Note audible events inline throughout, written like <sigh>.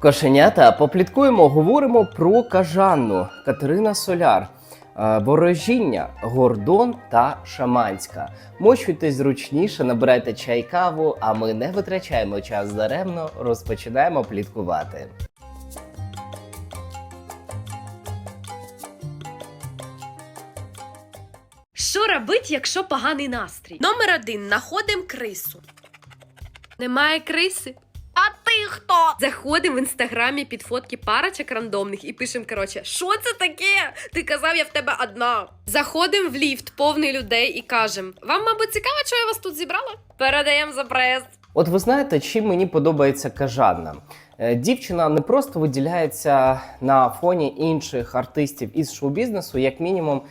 Кошенята, попліткуємо, говоримо про кажанну Катерина Соляр. е, Ворожіння, гордон та шаманська. Мочуйтесь зручніше, набирайте чай каву, а ми не витрачаємо час даремно, розпочинаємо пліткувати. Що робить, якщо поганий настрій? Номер один находимо крису. Немає криси. А ти хто? Заходимо в інстаграмі під фотки парочок рандомних і пишемо, коротше, що це таке? Ти казав, я в тебе одна. Заходимо в ліфт, повний людей, і кажемо: Вам, мабуть, цікаво, що я вас тут зібрала? Передаємо за прес. От ви знаєте, чим мені подобається кажанна? Е, Дівчина не просто виділяється на фоні інших артистів із шоу-бізнесу, як мінімум,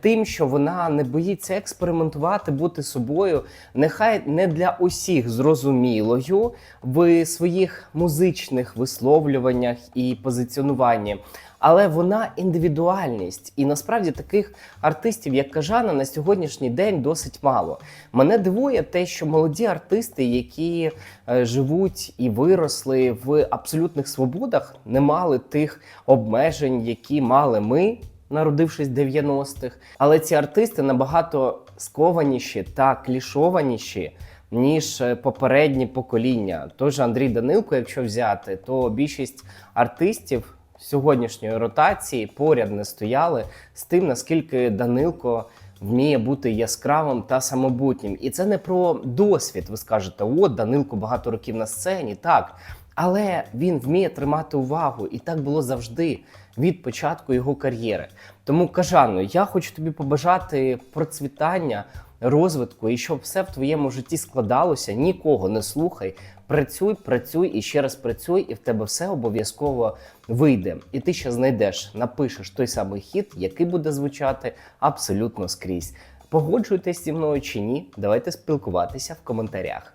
тим, що вона не боїться експериментувати, бути собою, нехай не для усіх зрозумілою в своїх музичних висловлюваннях і позиціонуванні. Але вона індивідуальність, і насправді таких артистів, як Кажана, на сьогоднішній день досить мало. Мене дивує те, що молоді артисти, які е, живуть і виросли в абсолютних свободах, не мали тих обмежень, які мали ми, народившись 90-х. Але ці артисти набагато скованіші та клішованіші. Ніж е, попередні покоління. Той же Андрій Данилко, якщо взяти, то більшість артистів сьогоднішньої ротації поряд не стояли з тим, наскільки Данилко вміє бути яскравим та самобутнім. І це не про досвід. Ви скажете, от Данилко багато років на сцені, так. Але він вміє тримати увагу, і так було завжди від початку його кар'єри. Тому Кажано, я хочу тобі побажати процвітання, розвитку і щоб все в твоєму житті складалося. Нікого не слухай. Працюй, працюй і ще раз працюй, і в тебе все обов'язково вийде. І ти ще знайдеш, напишеш той самий хіт, який буде звучати абсолютно скрізь. Погоджуєтесь зі мною чи ні? Давайте спілкуватися в коментарях.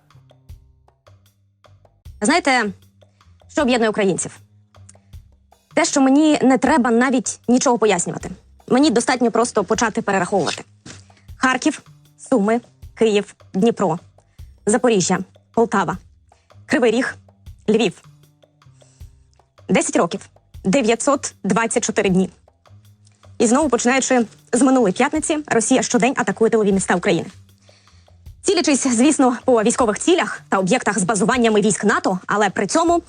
Знаєте, що об'єднує українців? Те, що мені не треба навіть нічого пояснювати. Мені достатньо просто почати перераховувати: Харків, Суми, Київ, Дніпро, Запоріжжя, Полтава, Кривий Ріг, Львів. 10 років, 924 дні. І знову починаючи з минулої п'ятниці, Росія щодень атакує тилові міста України. Цілячись, звісно, по військових цілях та об'єктах з базуваннями військ НАТО, але при цьому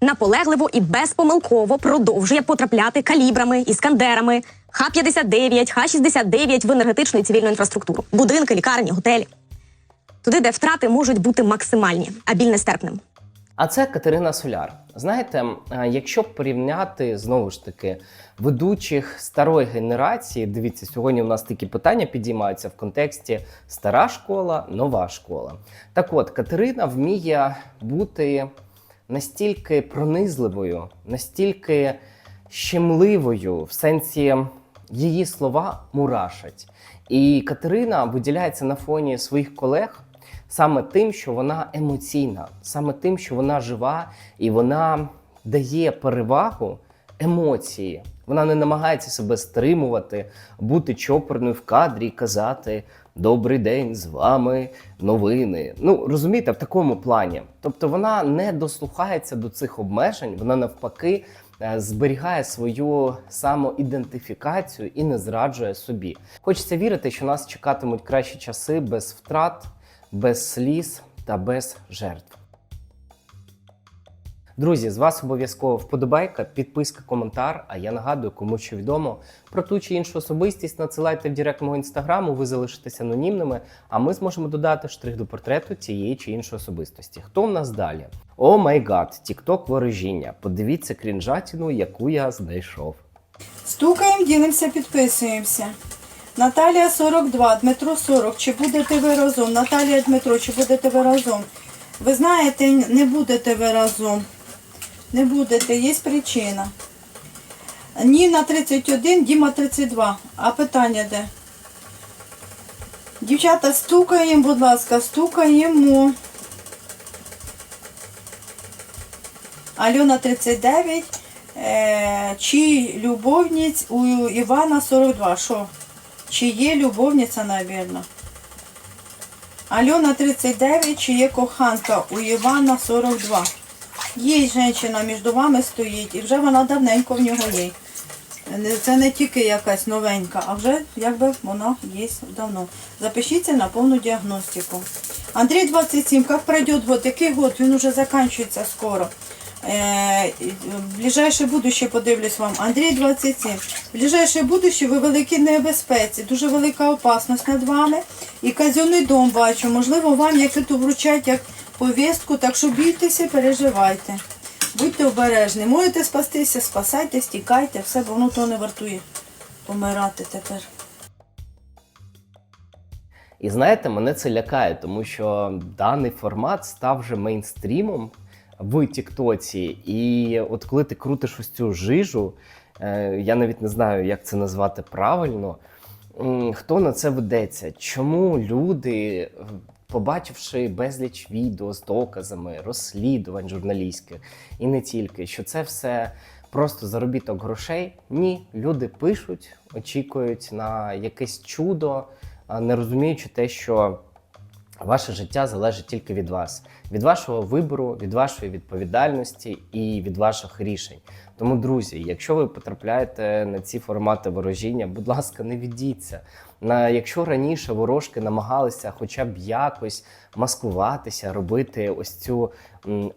наполегливо і безпомилково продовжує потрапляти калібрами, іскандерами, Х-59, Х-69 в енергетичну і цивільну інфраструктуру, будинки, лікарні, готелі. Туди, де втрати можуть бути максимальні, а біль нестерпним. А це Катерина Соляр. Знаєте, е, якщо порівняти знову ж таки ведучих старої генерації, дивіться, сьогодні у нас такі питання підіймаються в контексті стара школа, нова школа. Так от, Катерина вміє бути настільки пронизливою, настільки щемливою, в сенсі її слова мурашать. І Катерина виділяється на фоні своїх колег саме тим, що вона емоційна, саме тим, що вона жива і вона дає перевагу емоції. Вона не намагається себе стримувати, бути чопорною в кадрі казати Добрий день з вами новини. Ну розумієте, в такому плані. Тобто вона не дослухається до цих обмежень, вона навпаки е, зберігає свою самоідентифікацію і не зраджує собі. Хочеться вірити, що нас чекатимуть кращі часи без втрат, без сліз та без жертв. Друзі, з вас обов'язково вподобайка, підписка, коментар. А я нагадую, кому що відомо про ту чи іншу особистість, надсилайте в директ мого інстаграму, ви залишитеся анонімними, а ми зможемо додати штрих до портрету цієї чи іншої особистості. Хто в нас далі? О май гад, тікток ворожіння. Подивіться крінжатіну, яку я знайшов. Стукаємо, ділимося, підписуємося. Наталія 42, Дмитро 40. Чи будете ви разом? Наталія Дмитро, чи будете ви разом? Ви знаєте, не будете ви разом. Не будете, є причина. Ніна 31, Діма 32. А питання де? Дівчата, стукаємо, будь ласка, стукаємо. Альона 39. Е, чи любовниць у Івана 42? Що? Чи є любовниця, навірно? Альона 39, чи є коханка у Івана 42? Є жінка між вами стоїть, і вже вона давненько в нього є. Це не тільки якась новенька, а вже якби вона є давно. Запишіться на повну діагностику. Андрій 27, як пройде год, який год? Він уже закінчується скоро. Е, ближайше будуще подивлюсь вам. Андрій 27. В ближайше будуще ви в великій небезпеці, дуже велика опасність над вами. І казенний дом бачу. Можливо, вам як то вручать як повістку, так що бійтеся, переживайте. Будьте обережні. Можете спастися, спасайтесь, тікайте, все, бо воно то не вартує помирати тепер. І знаєте, мене це лякає, тому що даний формат став вже мейнстрімом в Тіктоці. І от коли ти крутиш ось цю жижу, е, я навіть не знаю, як це назвати правильно. Хто на це ведеться? Чому люди, побачивши безліч відео з доказами, розслідувань журналістських і не тільки, що це все просто заробіток грошей? Ні, люди пишуть, очікують на якесь чудо, не розуміючи те, що ваше життя залежить тільки від вас, від вашого вибору, від вашої відповідальності і від ваших рішень. Тому, друзі, якщо ви потрапляєте на ці формати ворожіння, будь ласка, не ведіться. На якщо раніше ворожки намагалися хоча б якось маскуватися, робити ось цю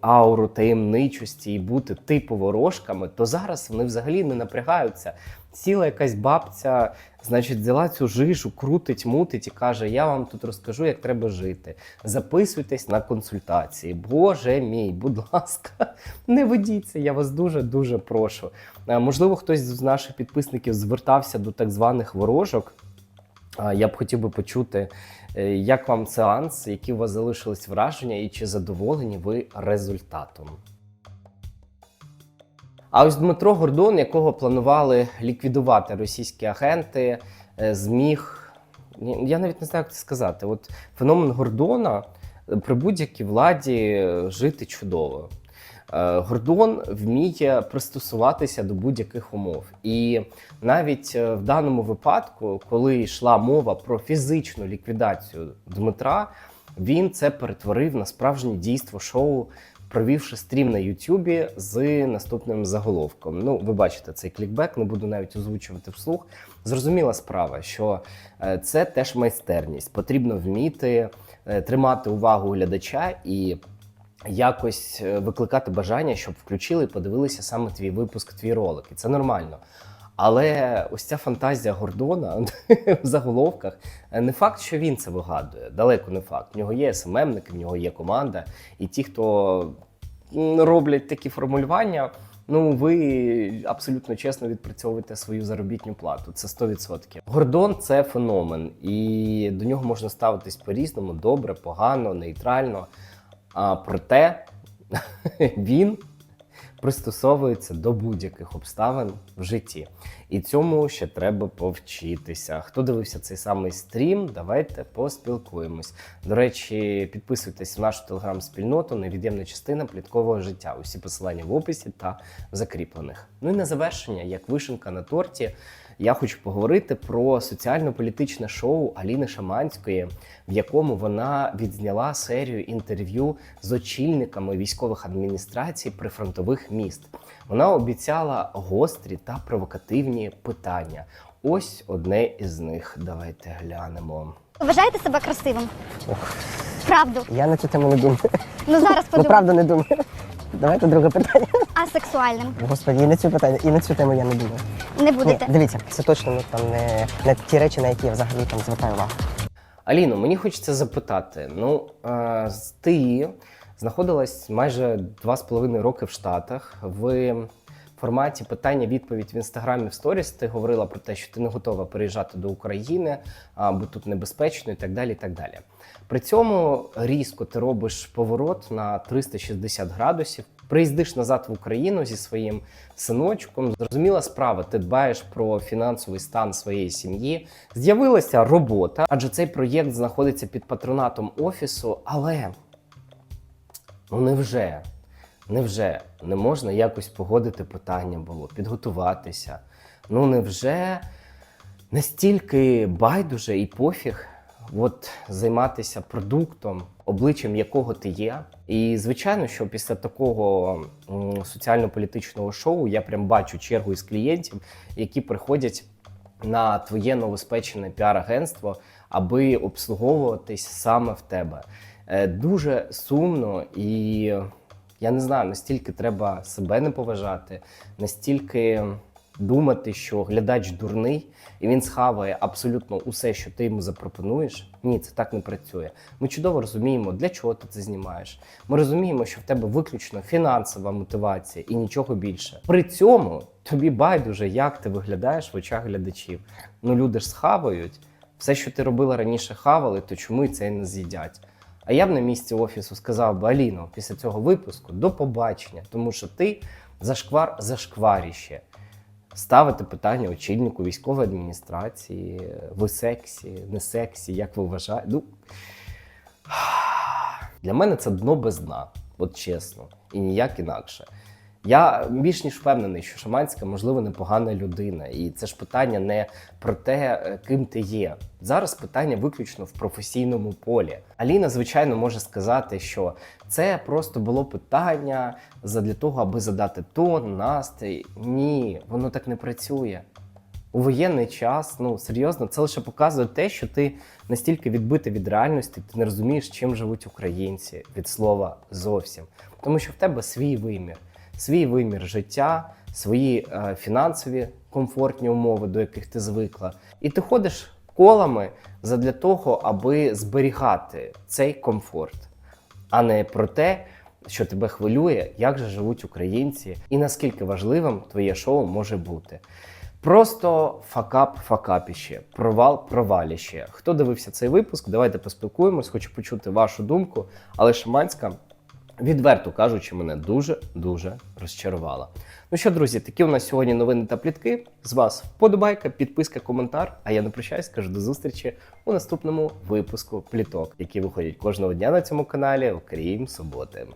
ауру таємничості і бути типу ворожками, то зараз вони взагалі не напрягаються. Сіла якась бабця, значить, взяла цю жижу, крутить, мутить і каже: Я вам тут розкажу, як треба жити. Записуйтесь на консультації. Боже мій, будь ласка, не ведіться, я вас дуже дуже прошу. Е, Можливо, хтось з наших підписників звертався до так званих ворожок. Я б хотів би почути, е, як вам сеанс, які у вас залишились враження, і чи задоволені ви результатом. А ось Дмитро Гордон, якого планували ліквідувати російські агенти, е, зміг. Я навіть не знаю, як це сказати. От феномен Гордона при будь-якій владі е, жити чудово. Е, Гордон вміє пристосуватися до будь-яких умов. І навіть е, в даному випадку, коли йшла мова про фізичну ліквідацію Дмитра, він це перетворив на справжнє дійство шоу, провівши стрім на Ютубі з наступним заголовком. Ну, ви бачите цей клікбек, не буду навіть озвучувати вслух. Зрозуміла справа, що е, це теж майстерність. Потрібно вміти тримати увагу глядача і якось е, викликати бажання, щоб включили і подивилися саме твій випуск, твій ролик. І це нормально. Але ось ця фантазія Гордона <laughs> в заголовках е, не факт, що він це вигадує. Далеко не факт. В нього є СММники, в нього є команда, і ті, хто роблять такі формулювання. Ну, ви абсолютно чесно відпрацьовуєте свою заробітну плату. Це 100%. Гордон це феномен, і до нього можна ставитись по-різному: добре, погано, нейтрально. А проте <laughs> він пристосовується до будь-яких обставин в житті. І цьому ще треба повчитися. Хто дивився цей самий стрім, давайте поспілкуємось. До речі, підписуйтесь в нашу телеграм-спільноту невід'ємна частина пліткового життя. Усі посилання в описі та закріплених. Ну і на завершення, як вишенка на торті. Я хочу поговорити про соціально-політичне шоу Аліни Шаманської, в якому вона відзняла серію інтерв'ю з очільниками військових адміністрацій прифронтових міст. Вона обіцяла гострі та провокативні питання. Ось одне із них. Давайте глянемо. Вважаєте себе красивим? Правду. Я на цю тему не думаю. Ну зараз Ну подумай. правда не думаю. Давайте друге питання. А сексуальним Господи, і на цю питання, і на цю тему я не думаю. не Ні, дивіться, це точно ну, там не, не ті речі, на які я взагалі там звертаю увагу. Аліно, мені хочеться запитати: ну, е, ти знаходилась майже два з половиною роки в Штатах в форматі питання-відповідь в інстаграмі в сторіс. Ти говорила про те, що ти не готова переїжджати до України, а, бо тут небезпечно і так далі. і так далі. При цьому різко ти робиш поворот на 360 градусів, приїздиш назад в Україну зі своїм синочком. Зрозуміла справа, ти дбаєш про фінансовий стан своєї сім'ї. З'явилася робота, адже цей проєкт знаходиться під патронатом офісу. Але ну невже, невже не можна якось погодити питання було, підготуватися? Ну невже настільки байдуже і пофіг от займатися продуктом, обличчям якого ти є. І звичайно, що після такого соціально-політичного шоу я прям бачу чергу із клієнтів, які приходять на твоє новоспечене піар-агентство, аби обслуговуватись саме в тебе. Е, Дуже сумно і я не знаю, настільки треба себе не поважати, настільки думати, що глядач дурний, і він схаває абсолютно усе, що ти йому запропонуєш. Ні, це так не працює. Ми чудово розуміємо, для чого ти це знімаєш. Ми розуміємо, що в тебе виключно фінансова мотивація і нічого більше. При цьому тобі байдуже, як ти виглядаєш в очах глядачів. Ну люди ж схавають. Все, що ти робила раніше, хавали, то чому і це не з'їдять? А я б на місці офісу сказав би Аліно, після цього випуску до побачення, тому що ти зашквар зашкваріще. Ставити питання очільнику військової адміністрації, ви сексі, не сексі, як ви вважаєте? Ну, <sighs> для мене це дно без дна, от чесно, і ніяк інакше. Я більш ніж впевнений, що Шаманська, можливо, непогана людина. І це ж питання не про те, е, ким ти є. Зараз питання виключно в професійному полі. Аліна, звичайно, може сказати, що це просто було питання для того, аби задати тон, настрій. Ні, воно так не працює. У воєнний час, ну серйозно, це лише показує те, що ти настільки відбитий від реальності, ти не розумієш, чим живуть українці від слова зовсім. Тому що в тебе свій вимір, свій вимір життя, свої е, фінансові комфортні умови, до яких ти звикла. І ти ходиш колами задля того, аби зберігати цей комфорт, а не про те, що тебе хвилює, як же живуть українці, і наскільки важливим твоє шоу може бути. Просто факап факапіще, провал проваліще. Хто дивився цей випуск? Давайте поспілкуємось, хочу почути вашу думку. Але Шаманська, відверто кажучи, мене дуже дуже розчарувала. Ну що, друзі, такі у нас сьогодні новини та плітки. З вас вподобайка, підписка, коментар. А я не прощаюсь, кажу до зустрічі у наступному випуску пліток, які виходять кожного дня на цьому каналі, окрім суботи.